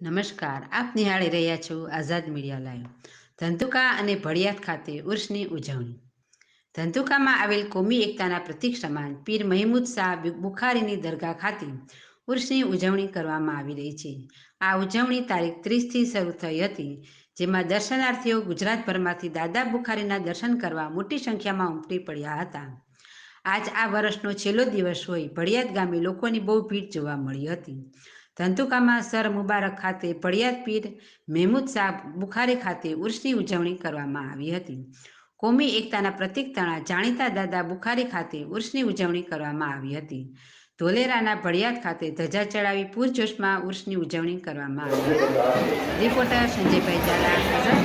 નમસ્કાર, આપ નિહાળી રહ્યા છો આઝાદ મીડિયા લાઈવ. ધંધુકા અને ભડિયાત ખાતે ઉર્સની ઉજવણી. ધંધુકામાં આવેલ કોમી એકતાના પ્રતિક સમાન પીર મહેમૂદ શાહ બુખારીની દરગાહ ખાતે ઉર્સની ઉજવણી કરવામાં આવી રહી છે. આ ઉજવણી તારીખ ત્રીસથી શરૂ થઈ હતી, જેમાં દર્શનાર્થીઓ ગુજરાતભરમાંથી દાદા બુખારીના દર્શન કરવા મોટી સંખ્યામાં ઉમટી પડ્યા હતા. આજ આ વર્ષનો છેલ્લો દિવસ હોય ભડિયાત ગામે લોકોની બહુ ભીડ જોવા મળી હતી. ધંધુકામાં સર મુબારક ખાતે પડિયાદ પીર મહેમૂદ શાહ બુખારી ખાતે ઉર્સની ઉજવણી કરવામાં આવી હતી. કોમી એકતાના પ્રતિક તણા જાણીતા દાદા બુખારી ખાતે ઉર્સની ઉજવણી કરવામાં આવી હતી. ધોલેરાના ભડિયાદ ખાતે ધજા ચડાવી પૂરજોશમાં ઉર્સની ઉજવણી કરવામાં આવી હતી. રિપોર્ટર સંજયભાઈ ઝાલા